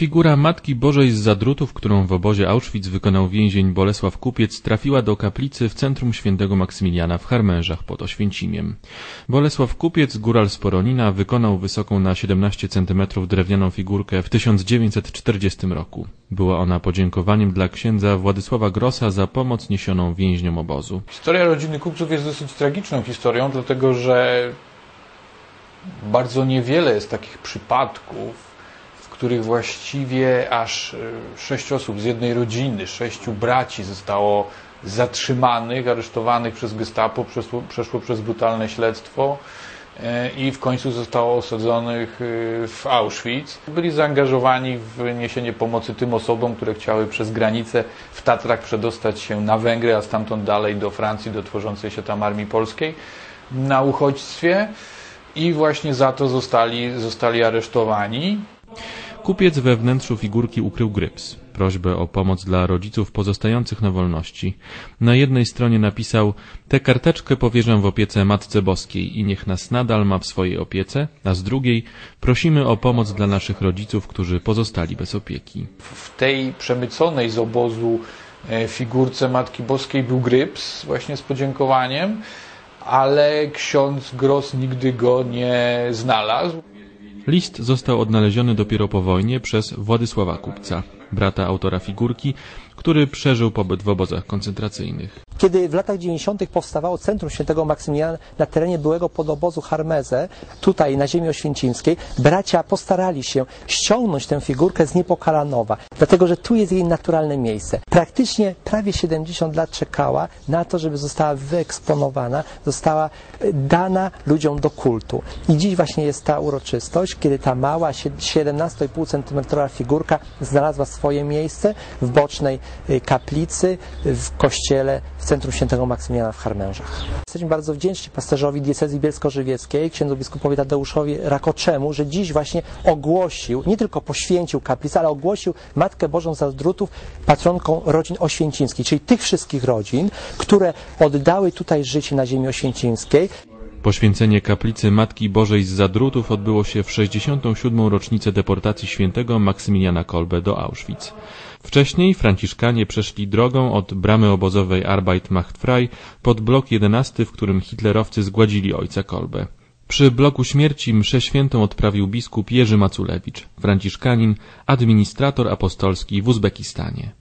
Figura Matki Bożej z Zadrutów, którą w obozie Auschwitz wykonał więzień Bolesław Kupiec, trafiła do kaplicy w centrum świętego Maksymiliana w Harmężach pod Oświęcimiem. Bolesław Kupiec, góral z Poronina, wykonał wysoką na 17 cm drewnianą figurkę w 1940 roku. Była ona podziękowaniem dla księdza Władysława Grossa za pomoc niesioną więźniom obozu. Historia rodziny kupców jest dosyć tragiczną historią, dlatego że bardzo niewiele jest takich przypadków, których właściwie aż y, sześć osób z jednej rodziny, sześciu braci zostało zatrzymanych, aresztowanych przez gestapo, przeszło, przeszło przez brutalne śledztwo y, i w końcu zostało osadzonych y, w Auschwitz. Byli zaangażowani w niesienie pomocy tym osobom, które chciały przez granicę w Tatrach przedostać się na Węgry, a stamtąd dalej do Francji, do tworzącej się tam Armii Polskiej na uchodźstwie i właśnie za to zostali, zostali aresztowani. Kupiec we wnętrzu figurki ukrył gryps, prośbę o pomoc dla rodziców pozostających na wolności. Na jednej stronie napisał Tę karteczkę powierzę w opiece Matce Boskiej i niech nas nadal ma w swojej opiece, a z drugiej prosimy o pomoc dla naszych rodziców, którzy pozostali bez opieki. W tej przemyconej z obozu e, figurce Matki Boskiej był gryps właśnie z podziękowaniem, ale ksiądz Gross nigdy go nie znalazł. List został odnaleziony dopiero po wojnie przez Władysława Kupca, brata autora figurki, który przeżył pobyt w obozach koncentracyjnych. Kiedy w latach 90. powstawało Centrum Świętego Maksymiliana na terenie byłego podobozu Harmeze, tutaj na ziemi oświęcimskiej, bracia postarali się ściągnąć tę figurkę z Niepokalanowa, dlatego że tu jest jej naturalne miejsce. Praktycznie prawie 70 lat czekała na to, żeby została wyeksponowana, została e, dana ludziom do kultu. I dziś właśnie jest ta uroczystość, kiedy ta mała 17,5 cm figurka znalazła swoje miejsce w bocznej e, kaplicy w kościele w Centrum Świętego Maksymiliana w Harmężach. Jesteśmy bardzo wdzięczni pasterzowi diecezji bielsko-żywieckiej, księdzu biskupowi Tadeuszowi Rakoczemu, że dziś właśnie ogłosił, nie tylko poświęcił kaplicę, ale ogłosił Matkę Bożą Zazdrutów patronką rodzin oświęcimskich, czyli tych wszystkich rodzin, które oddały tutaj życie na ziemi oświęcimskiej. Poświęcenie kaplicy Matki Bożej z Zadrutów odbyło się w 67. rocznicę deportacji świętego Maksymiliana Kolbe do Auschwitz. Wcześniej Franciszkanie przeszli drogą od bramy obozowej Arbeit macht frei pod blok 11, w którym hitlerowcy zgładzili ojca Kolbe. Przy bloku śmierci mszę świętą odprawił biskup Jerzy Maculewicz, franciszkanin, administrator apostolski w Uzbekistanie.